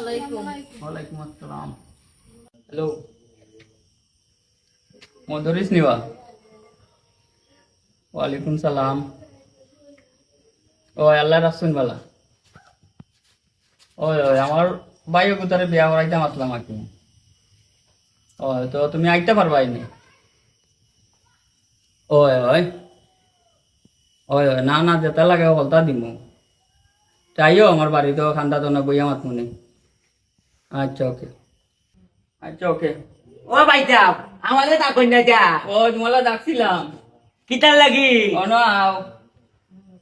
ওয়ালাইকুম আসসালাম। হ্যালো। মধুরিস নিবা ওয়ালাইকুম সালাম। ও আল্লাহ রাসুন বালা। ওই ওই আমার বাইও কোথারে বিয়া করাইতাম আসলাম আর কি। ও তো তুমি আইতে পারবা এনে। ওই ওই। ওই ওই না না যেতে লাগে বলতা দিমু। চাইও আমার বাড়িতেও খান্দা তো না বইয়া মাত মনে আচ্ছা ওকে। আচ্ছা ওকে। ও ভাইটা আমাদের তা না যা। ও তোমালা ডাকছিলাম। কিতার লাগি? অন আও।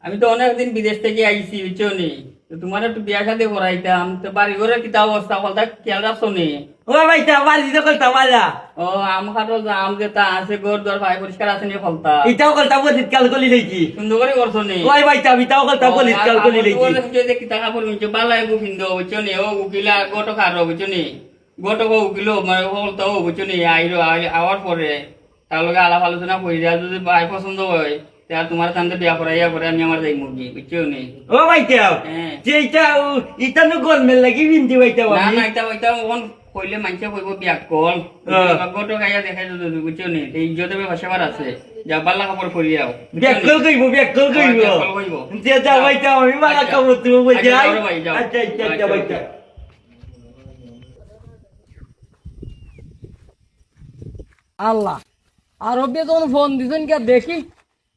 আমি তো অনেকদিন বিদেশ থেকে আইছি বুঝছ নি? তোমার একটু বিয়া সাথে করাইতাম তো বাড়ি ঘরে কিতা অবস্থা? বলতা খেয়াল রাখছো নি? ও ভাইটা বাড়ি দিতে কলতা বাজা ও আম খাটো আম যেটা আছে গোর দর ভাই পরিষ্কার আছে নি ফলতা? ইটাও কলতা কাল কলি লইছি। সুন্দর করে করছ নি? ওই ভাইটা ইটাও কলতা কাল কলি লইছি। কিতা কাপড় মিছো বালাই গু ফিন্দো বুঝছ নি? ও উকিলা গোটো খারো বুঝছ নি? গোটো গো উকিলো মানে ফলতা ও বুঝছ নি? আইরো আওয়ার পরে তার লগে আলাপ আলোচনা করি দেওয়া যদি ভাই পছন্দ হয় তা তোমার কান্দে বিয়া করাইয়া পরে আমি আমার যাই মুরগি বুঝছ নি? ও হ্যাঁ। যে নো গরমের লাগি বিন্দি না না এটা ওন কইলে মানছে কইব বিয়া কল হ্যাঁ। গোটো খাইয়া দেখাই যদি বুঝছ নি? এই ইজ্জতে ভাষাবার আছে। যা বাল্লা কাপড় পরিয়াও কইব ব্যাকল কইব। ব্যাকল কইব। যে যা ভাইটা আমি মালা আচ্ছা। তুমি বুঝাই আচ্ছা, যাও। আচ্ছা আচ্ছা আচ্ছা আচ্ছা, আল্লাহ আরও বেতন ফোন দিছেন কে দেখি।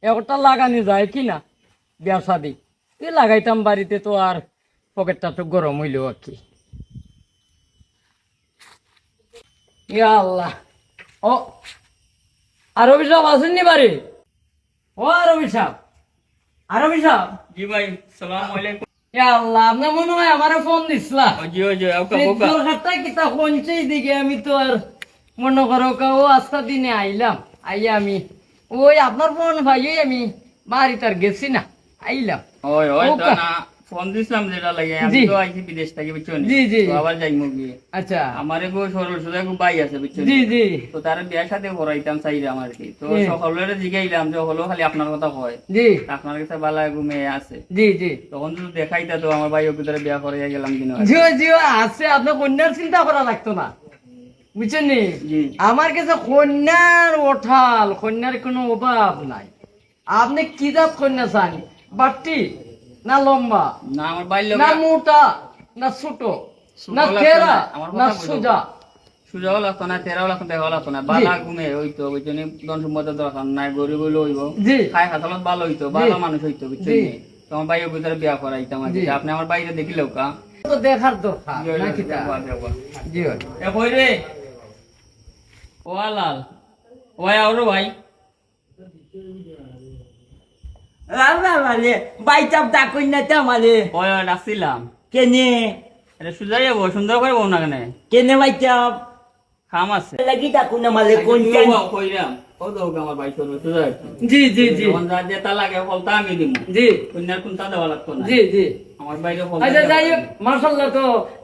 একটা লাগানি যায় কি না? ব্যবসা দিই। এ লাগাইতাম বাড়িতে তো আর পকেটটা তো গরম হইল আর কি। আল্লাহ। ও আর অভিশাপ আসেননি বাড়ি? ও আর অভিশাপ আর অভিশাপ জি ভাই সালাম আলাইকুম। ইয়া আল্লাহ আপনার মনে হয় আমারও ফোন দিছিলা? কিতা দিকে আমি তো আর মনে করো ও আস্তা দিনে আইলাম। আইয়া আমি ওই আপনার ফোন ভাই আমি বাড়ি তার গেছি না আইলাম। ওই ওই তো না ফোন দিছিলাম যেটা লাগে আমি তো আইছি বিদেশ থেকে বুঝছ জি, জি। আবার যাই মুরগি আচ্ছা। আমারে গো সরল সুদা গো বাই আছে বুঝছ জি জি। তো তার বিয়া সাথে করাইতাম চাইলে আমার কি তো। সকলের জিগাইলাম যে হলো খালি আপনার কথা হয় জি। আপনার কাছে বালা মেয়ে আছে। জি জি। তখন তো দেখাইতা তো আমার ভাই ওকে বিয়া করাইয়া গেলাম জিও জিও আছে আপনার কন্যার চিন্তা করা লাগতো না। বুঝছেন আমার কাছে কন্যার ওঠাল কন্যার কোনো অভাব নাই। আপনি কি জাত কন্যা চান? বাট্টি না লম্বা? না আমার বাইর না মোটা? না ছোট? না তেরা না, সোজা? সুজাও না তেরাও লাগতো দেখাও লাগতো না। বালা ঘুমে হইতো বুঝছ নি ধন সম্পদের দরকার নাই গরিব হইলে হইব। খাই হাসালত ভালো হইতো ভালো মানুষ হইতো বুঝছ তোমার ভাই ওকে বিয়া করাইতাম আর কি। জি। আপনি আমার বাইরে দেখিলেও কা? তো দেখার দরকার নাকি তা? জি ভাই। এ কই রে? ও লাল। ও আউরো ভাই। মানে কন্যা তে আমারে ও ডাকছিলাম কেনে? এটা সুজাই যাব সুন্দর করে বউ না কেন? কেনে বাইটা খাম আছে। লাগি তা কোন আমারে কোনটা কইরাম। আমার ভাই সরবে সুজাই। জি জি জি। যখন যা যেটা লাগে ফলটা আমি দিব জি। কন্যার কোনটা দেওয়া লাগতো না। জি জি। আমার বাইরে আচ্ছা যাই হোক মার্শাল্লাহ তো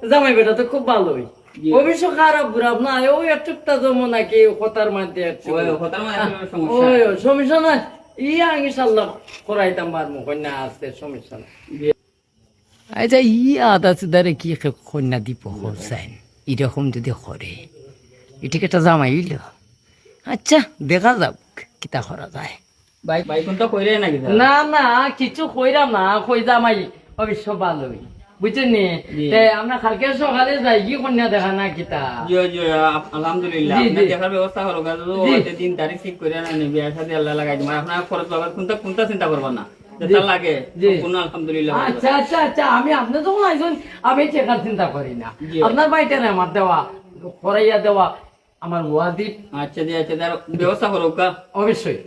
জামাই বেটা তো খুব ভালোই। জি। অবশ্য খারাপ বুড়াপ না ওই জমো নাকি কথার একটু ওই হতার সমস্যা। নাই। ইয়া ইনশাল্লাহ করাইতাম পারব কন্যা আসতে সমস্যা নাই। আচ্ছা ইয়া আছে দারে কি কন্যা দিব হোসেন? এরকম যদি করে এটিকে একটা জামাই হইল। আচ্ছা দেখা যাক কিতা করা যায়। না না কিছু কইরাম না কই জামাই অবশ্য ভালোই। বুঝছেন নি জি। তে আমরা কালকে সকালে যাই কি কন্যা দেখা না কিতা? আলহামদুলিল্লাহ। দেখার ব্যবস্থা করো তারিখ ঠিক করে না নিবি সাথে আল্লাহ লাগাই দিবেন আপনার খরচ বাবার কোনটা কোনটা চিন্তা করবেন না যেটা লাগে আলহামদুলিল্লাহ আচ্ছা আচ্ছা আচ্ছা আমি আপনি যখন আইসুন আমি চেকার চিন্তা করি না। আপনার বাড়িতে আমার দেওয়া করাইয়া দেওয়া আমার ওয়াজিব আচ্ছা জি আচ্ছা ব্যবস্থা করো অবশ্যই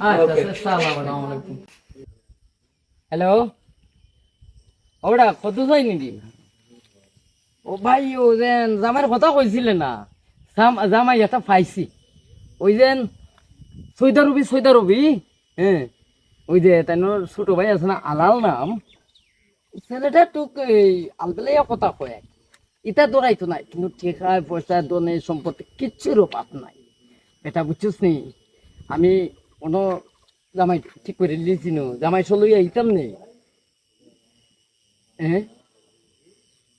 আচ্ছা আচ্ছা আসসালামু আলাইকুম। হ্যালো? ওটা কত চাই নিদি ও ভাই, ও যেন জামাইয়ের কথা কইছিলে না। জাম- জামাই এটা পাইছি। ওই যেন সৈদা রবি সৈদা রবি হ্যাঁ ওই যে তাই ছোট ভাই আছে না, আলাল নাম। ছেলেটা তোক এই আলবেলাই কথা কয়। ইটা দৌড়াইতো নাই, কিন্তু ঠেকায় পয়সা দনে সম্পত্তি কিচ্ছুর অভাব নাই। এটা বুঝছিস নি? আমি কোনো জামাই ঠিক করে দিছিনো। জামাই চলই আইতাম নে? হ্যাঁ?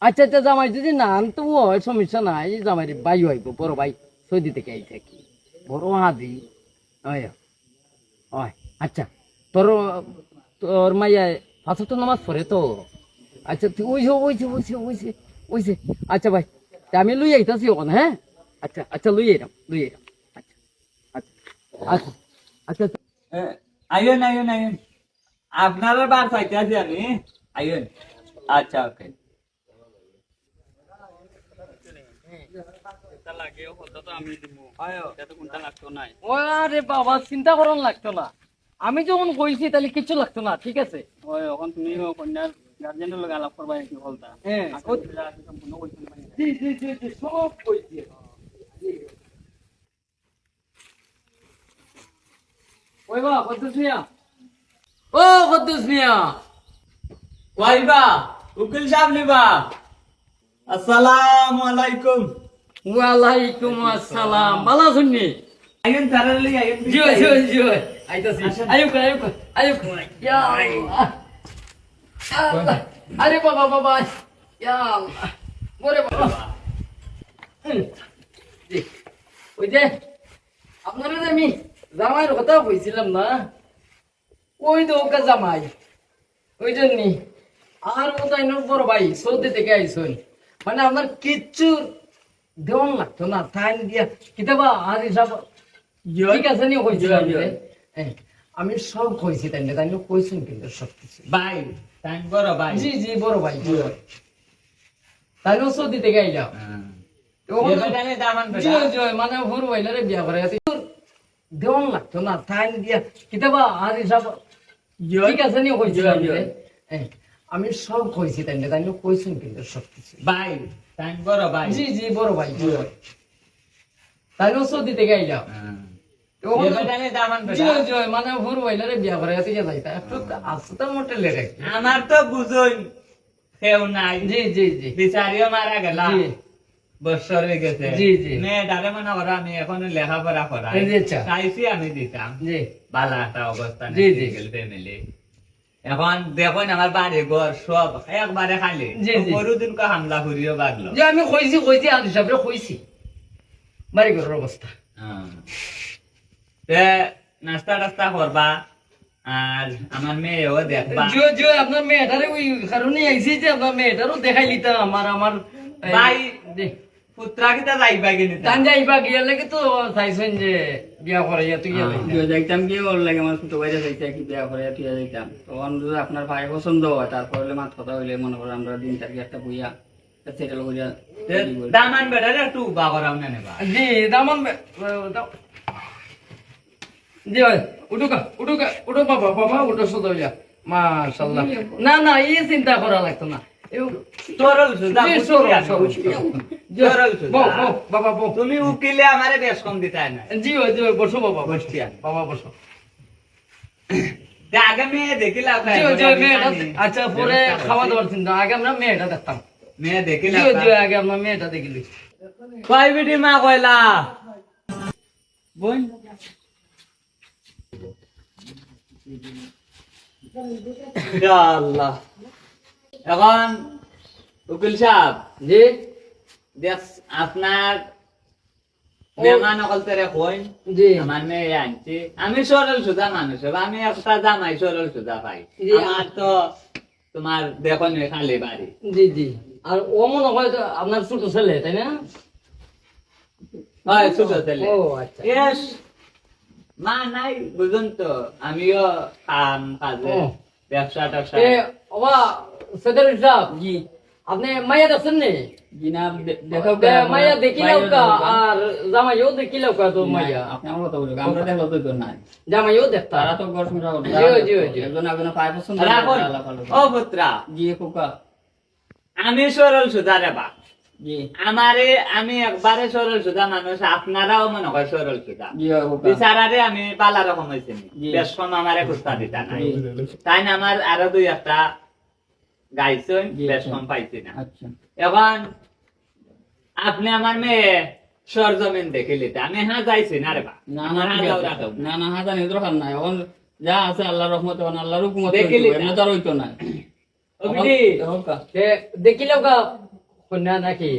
আচ্ছা আচ্ছা জামাই, যদি না আনতো হয়, সমস্যা নাই। জামাই ভাই হইব, বড় ভাই। সৌদি থেকে আই থাকি। বড় হাদি আচ্ছা। তোর তোর মাইয়া ফাঁসো তো নামাজ পড়ে তো? আচ্ছা তুই ওইছে ওইছে ওইছে ওইছে ওইছে আচ্ছা ভাই আমি লুই আইতাছি ওখানে হ্যাঁ? আচ্ছা আচ্ছা লুই এরাম লুই এরাম আচ্ছা আচ্ছা আচ্ছা আচ্ছা আইন আইন আইন আপনারা বার পাইতে আছি আমি। আইন আচ্ছা ওকে আমি দিব এটা তো কোনটা লাগতো নাই আরে বাবা চিন্তা করন লাগতো না। আমি যখন কইছি তাহলে কিছু লাগতো না ঠিক আছে? হয় এখন তুমি কন্যার গার্জেনের লগে আলাপ করবা কি বলতা? হ্যাঁ আসলে সম্পূর্ণ কইছো না জি জি জি জি সব কইছি। ওই বা কদ্দুস মিয়া। ও কদ্দুস মিয়া। ওয়াইবা। উকিল সাহেব নিবা। আসসালামু আলাইকুম। ওয়ালাইকুম আসসালাম। ভালো আছেন নি? আইন তারালি আইন জি জি জি আইতাছি। আয়ুক আয়ুক আয়ুক ইয়া আল্লাহ। আরে বাবা বাবা। ইয়া আল্লাহ। ওরে বাবা। ওই যে আপনারা যে আমি জামাইয়ের কথা কইছিলাম না ওই তো ওকে জামাই। ওই জন্যই আর তাই বড় ভাই সৌদি থেকে আইসই। মানে আপনার কিচ্ছু দেওয়ান লাগতো না তাই দিয়া কিতাবা আর হিসাব ঠিক আছে নি কইছিলাম হ্যাঁ, আমি সব কইছি তাই না তাই কইছেন কিন্তু সব কিছু। ভাই তাই বড় ভাই। জি জি বড় ভাই। তাই না সৌদি থেকে আইলাম বেটা। জি মানে ভোর বাইলারে বিয়া করে দেওয়ান লাগতো না তাই দিয়া কিতাবা আর হিসাব ঠিক আছে নি কইছিলাম হ্যাঁ, আমি সব কইছি তাই তাই কইছেন কিন্তু সব কিছু? ভাই তাই বড় ভাই। জি জি বড় ভাই বড় ভাই। তাই সৌদি থেকে মানে ভোর বাইলারে বিয়া করে একটু আস্তে মোটে আমার তো বুঝই কেউ নাই। জি জি জি। বিচারিও মারা গেলা। জি। বছর হয়ে গেছে। জি, জি। মনে করো আমি এখন লেখাপড়া যে আচ্ছা। চাইছি আমি দিতাম। জি। বালা একটা অবস্থা জি, জি। ফ্যামিলি এখন দেখুন আমার বাড়ি ঘর সব একবারে খালি। জি, জি। কা হামলা করিও বাগলো। যে আমি কইছি কইছি আর হিসাবে কইছি বাড়ি ঘরের অবস্থা তে নাস্তা টাস্তা করবা আর আমার মেয়েও দেখবা। জিও জিও আপনার মেয়েটারে ওই কারণে আইছি যে আপনার মেয়েটারও দেখাই লিতাম আমার আমার ভাই। পুত্রা কিতা যাইবা কিনি টান যাইবা গিয়া লাগে তো চাইছেন যে বিয়া করে ইয়া তুই। বিয়া যাইতাম কি ওর লাগে আমার ছোট ভাইরা যাইতে কি বিয়া করে তুই যাইতাম। তখন যদি আপনার ভাই পছন্দ হয় তারপর মাত কথা হইলে মনে করেন আমরা দিন তারিখ একটা বইয়া সেটেল করিয়া দামান বেটা একটু বা করাও না নেবা। জি দামান জি ভাই উঠুকা উঠুকা উঠো বাবা বাবা উঠো শুধু যা মাশাল্লাহ। না না এই চিন্তা করা লাগতো না। তুমি উকিলে আমারে বেশ কম দিতাই না। জি বসো বাবা বসো। বাবা বসো। আগে মেয়ে দেখিলাম আচ্ছা পরে খাওয়া দাওয়ার চিন্তা। আগে আমরা মেয়েটা দেখতাম। মেয়ে দেখিলাম আগে আমরা মেয়েটা দেখিলি কয় বিটি মা কয়লা বোন? আল্লাহ। এখন উকিল সাহেব জি দেখ আপনার মেহমান অকল তেরে জি। আমার মেয়ে আনছি। আমি সরল সুদা মানুষ আমি একটা জামাই সরল সুদা পাই। আমার তো তোমার দেখো খালি বাড়ি। জি জি। আর ও মনে হয় তো আপনার ছোট ছেলে তাই না? হয় ছোট ছেলে। ও আচ্ছা। মা নাই বুঝুন তো আমিও কাম কাজে ব্যবসা সদর সাহেব জি। আপনি মাইয়া দেখছেন নি? জিনা দেখাও এ, মাইয়া দেখিলাও কা আর জামাইও দেখিলাও কা তো মাইয়া আপনি আমার কথা বলুন আমরা দেখল তো কেউ নাই। জামাইও দেখতা। তারা তো ঘর সংসার জি, জি, জি। একজন একজনের পায়ে পছন্দ রাখুন করে, আলাপ আলোচনা। ও পুত্রা। জি খোকা। আমি সরল সুদা রে বা আমারে আমি একবারে সরল সুধা মানুষ আপনারাও মনে হয় সরল জি বিচারারে আমি পালা রকম হয়েছে। বেশ কম আমারে খুস্তা দিতা নাই। তাই না আমার আরও দুই একটা গাইছেন বেশ আচ্ছা। কম পাইছি না। আচ্ছা। এখন আপনি আমার মেয়ে সরজমিন দেখে লিতে। আমি হ্যাঁ যাইছি না রে বা। না না আমার ঠিক হাজাও না না হাজার নিয়ে দরকার নাই। এখন যা আছে আল্লাহর রহমত এখন আল্লাহর হুকুমতে না? এমনি তো আর হইতো না। দেখিলাও কন্যা নাকি?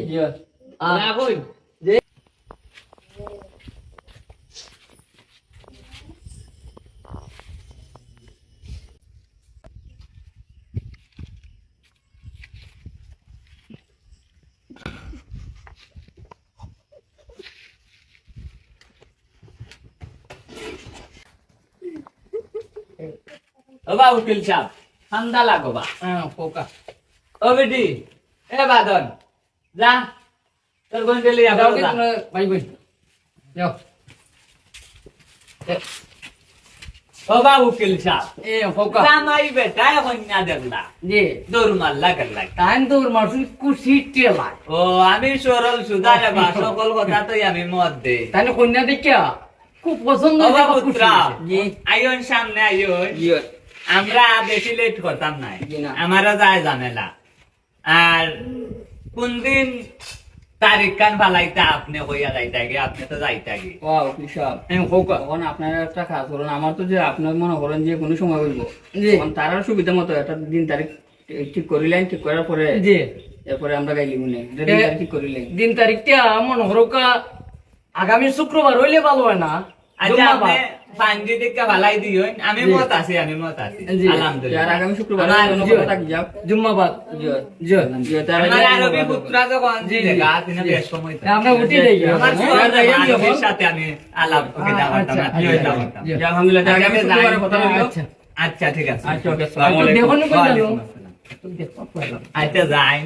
বা উকিল সাহেব ঠান্ডা লাগো বা হ্যাঁ পোকা। ও বেটি এ বাদন যা। তোর বোন গেলি যাও কি ভাই যাও। এ, উকিল সাহেব এ পোকা। জামাই বেটা কন্যা দেখলা জি দৌড় মারলা করলা তাই তো ওর কুশি টেলাই ও আমি সরল সুধারে বা সকল কথা তো আমি মত দে। তাই কন্যা দেখিয়া খুব পছন্দ ও বা হয়েছে, পুত্রা জি আইন সামনে আইন জিও আমরা বেশি লেট করতাম নাই আমারা যায় ঝামেলা। আর কোন দিন তারিখ কান ফালাইতে আপনি হইয়া যাইতে আগে আপনি তো যাইতে আগে। ও পোকা তখন আপনার একটা কাজ করুন আমার তো যে আপনার মনে করেন যে কোনো সময় হইব। তারার সুবিধা মতো একটা দিন তারিখ ঠিক করিলেন ঠিক করার পরে জি। এরপরে আমরা গাইলি মনে ঠিক করিলেন দিন তারিখটা মনে হরকা আগামী শুক্রবার হইলে ভালো হয় না। আচ্ছা ফালাই দিও। আমি মত আছি আমি মত আছি। জি। আর আগামী শুক্রবার আমার কথা থাকি যাও জুম্মাবাদ। জিও জি। জিও তার আমার আরবি পুত্রা যখন জি, জি, দেখা তিনি বেশ সময়। আমরা উঠি দেই আমার। সাথে আমি আলাপ আচ্ছা, আচ্ছা, আচ্ছা, আলহামদুলিল্লাহ আগামী কথা আচ্ছা ঠিক আছে। আচ্ছা ওকে আসসালামু আলাইকুম। দেখুন ওয়ালাইকুম আসসালাম। আচ্ছা যাই।